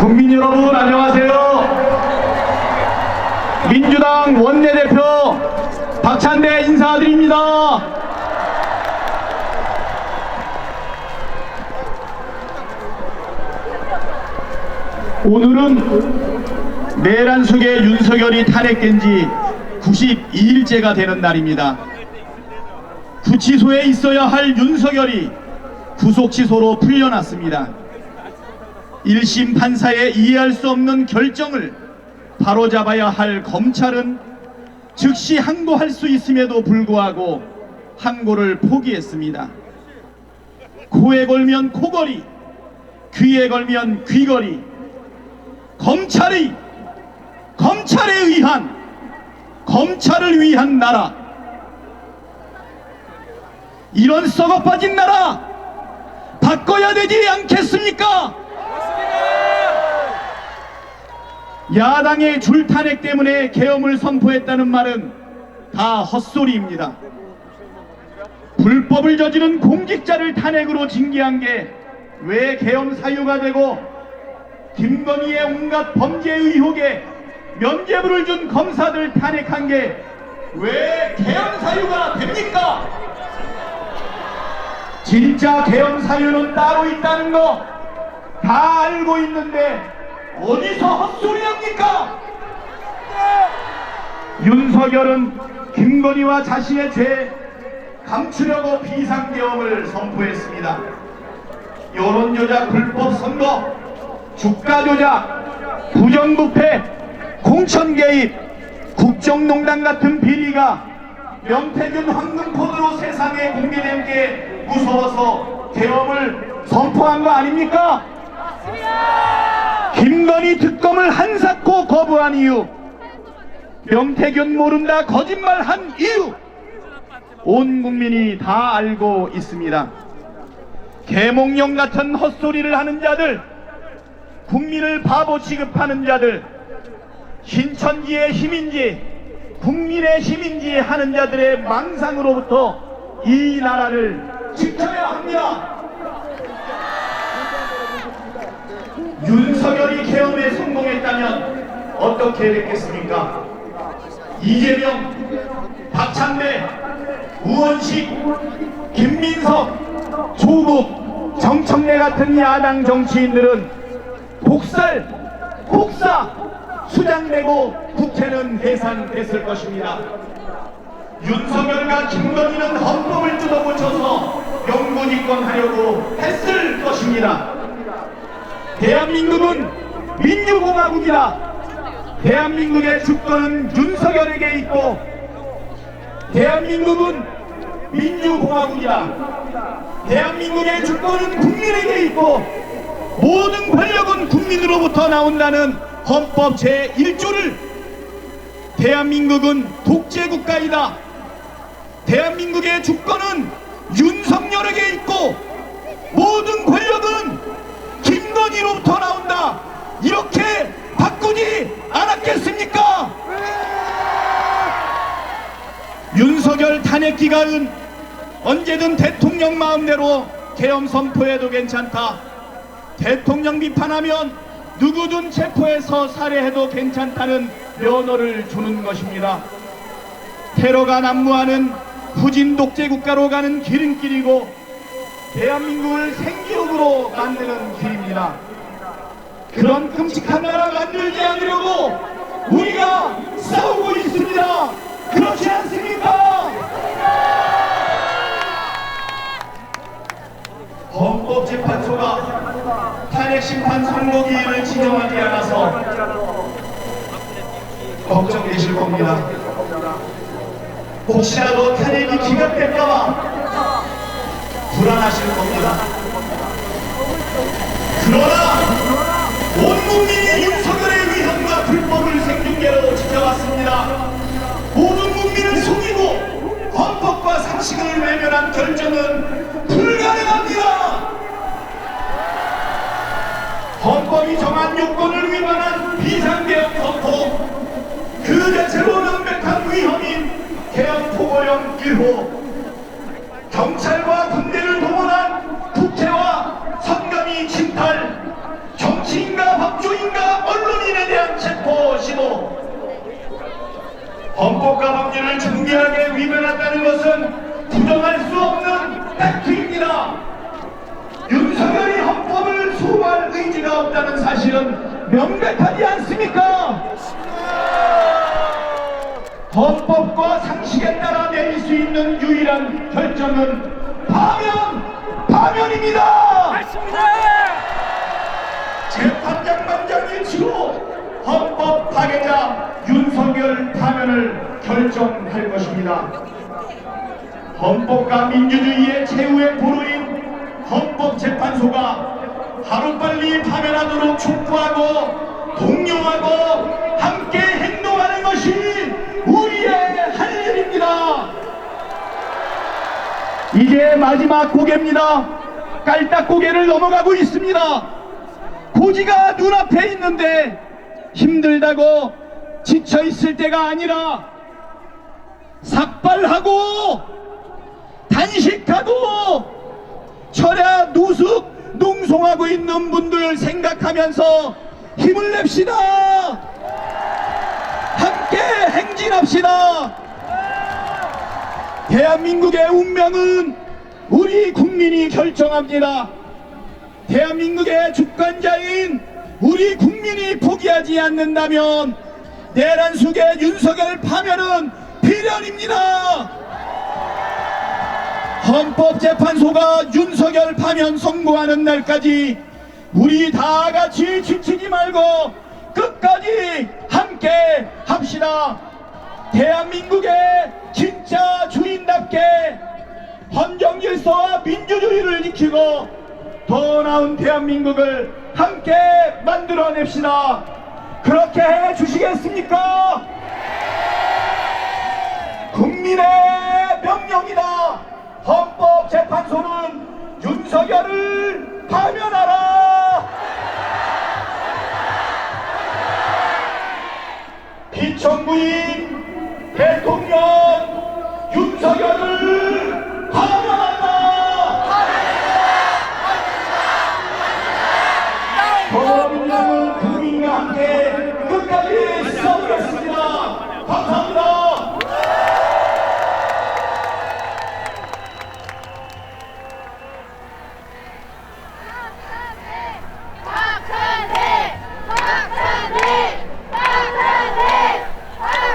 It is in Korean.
국민 여러분 안녕하세요. 민주당 원내대표 박찬대 인사드립니다. 오늘은 내란 속에 윤석열이 탄핵된 지 92일째가 되는 날입니다. 구치소에 있어야 할 윤석열이 구속 취소로 풀려났습니다. 1심 판사의 이해할 수 없는 결정을 바로잡아야 할 검찰은 즉시 항고할 수 있음에도 불구하고 항고를 포기했습니다. 코에 걸면 코걸이, 귀에 걸면 귀걸이, 검찰이 검찰에 의한 검찰을 위한 나라 이런 썩어 빠진 나라 바꿔야 되지 않겠습니까? 야당의 줄탄핵 때문에 계엄을 선포했다는 말은 다 헛소리입니다. 불법을 저지른 공직자를 탄핵으로 징계한 게왜 계엄 사유가 되고 김건희의 온갖 범죄 의혹에 면죄부를 준 검사들 탄핵한 게왜 계엄 사유가 됩니까? 진짜 계엄 사유는 따로 있다는 거 다 알고 있는데 어디서 헛소리 합니까? 윤석열은 김건희와 자신의 죄 감추려고 비상계엄을 선포했습니다. 여론조작 불법 선거, 주가 조작, 부정부패, 공천 개입, 국정농단 같은 비리가 명태균 황금폰으로 세상에 공개된 게 무서워서 계엄을 선포한 거 아닙니까? 김건희 특검을 한사코 거부한 이유, 명태균 모른다 거짓말한 이유, 온 국민이 다 알고 있습니다. 개몽령 같은 헛소리를 하는 자들, 국민을 바보 취급하는 자들, 신천지의 힘인지 국민의 힘인지 하는 자들의 망상으로부터 이 나라를 지켜야 합니다. 윤석열이 계엄에 성공했다면 어떻게 됐겠습니까? 이재명, 박찬대, 우원식, 김민석, 조국, 정청래 같은 야당 정치인들은 복살, 복사, 수장되고 국채는 해산됐을 것입니다. 윤석열과 김건희는 헌법을 뜯어고쳐서 영구집권하려고 했을 것입니다. 대한민국은 민주공화국이다. 대한민국의 주권은 윤석열에게 있고 대한민국은 민주공화국이다. 대한민국의 주권은 국민에게 있고 모든 권력은 국민으로부터 나온다는 헌법 제1조를 대한민국은 독재국가이다. 대한민국의 주권은 윤석열에게 있고 모든 권력은 김건희로부터 나온다. 이렇게 바꾸지 않았겠습니까? 윤석열 탄핵 기간은 언제든 대통령 마음대로 계엄 선포해도 괜찮다. 대통령 비판하면 누구든 체포해서 살해해도 괜찮다는 면허를 주는 것입니다. 테러가 난무하는 후진 독재 국가로 가는 기름길이고 대한민국을 생기록으로 만드는 길입니다. 그런 끔찍한 나라 만들지 않으려고 우리가 싸우고 있습니다. 그렇지 않습니까? 헌법재판소가 탄핵 심판 선고기일을 지정하지 않아서 걱정되실 겁니다. 혹시라도 탄핵이 기각될까봐 불안하실 겁니다. 그러나 온 국민이 윤석열의 위험과 불법을 생중계로 지켜왔습니다. 결정은 불가능합니다. 헌법이 정한 요건을 위반한 비상개혁 선포 그 자체로 명백한 위헌인 개헌포고령 1호 경찰과 군대를 동원한 국회와 선감위 침탈 정치인과 법조인과 언론인에 대한 체포 시도 헌법과 법률을 중대하게 위반한다는 것은 부정할 수 없는 팩트입니다. 윤석열이 헌법을 수호할 의지가 없다는 사실은 명백하지 않습니까? 헌법과 상식에 따라 내릴 수 있는 유일한 결정은 파면, 파면입니다. 맞습니다. 재판장만장 일치로 헌법 파괴자 윤석열 파면을 결정할 것입니다. 헌법과 민주주의의 최후의 보루인 헌법재판소가 하루빨리 파면하도록 촉구하고 독려하고 함께 행동하는 것이 우리의 할 일입니다. 이제 마지막 고개입니다. 깔딱 고개를 넘어가고 있습니다. 고지가 눈앞에 있는데 힘들다고 지쳐 있을 때가 아니라 삭발하고 단식하고 철야 누숙 농송하고 있는 분들 생각하면서 힘을 냅시다. 함께 행진합시다. 대한민국의 운명은 우리 국민이 결정합니다. 대한민국의 주권자인 우리 국민이 포기하지 않는다면 내란 속의 윤석열 파면은 필연입니다. 헌법재판소가 윤석열 파면 선고하는 날까지 우리 다 같이 지치지 말고 끝까지 함께 합시다. 대한민국의 진짜 주인답게 헌정 질서와 민주주의를 지키고 더 나은 대한민국을 함께 만들어냅시다. 그렇게 해 주시겠습니까? 국민의 명령이다. 헌법재판소는 윤석열을 파면하라. 피청구인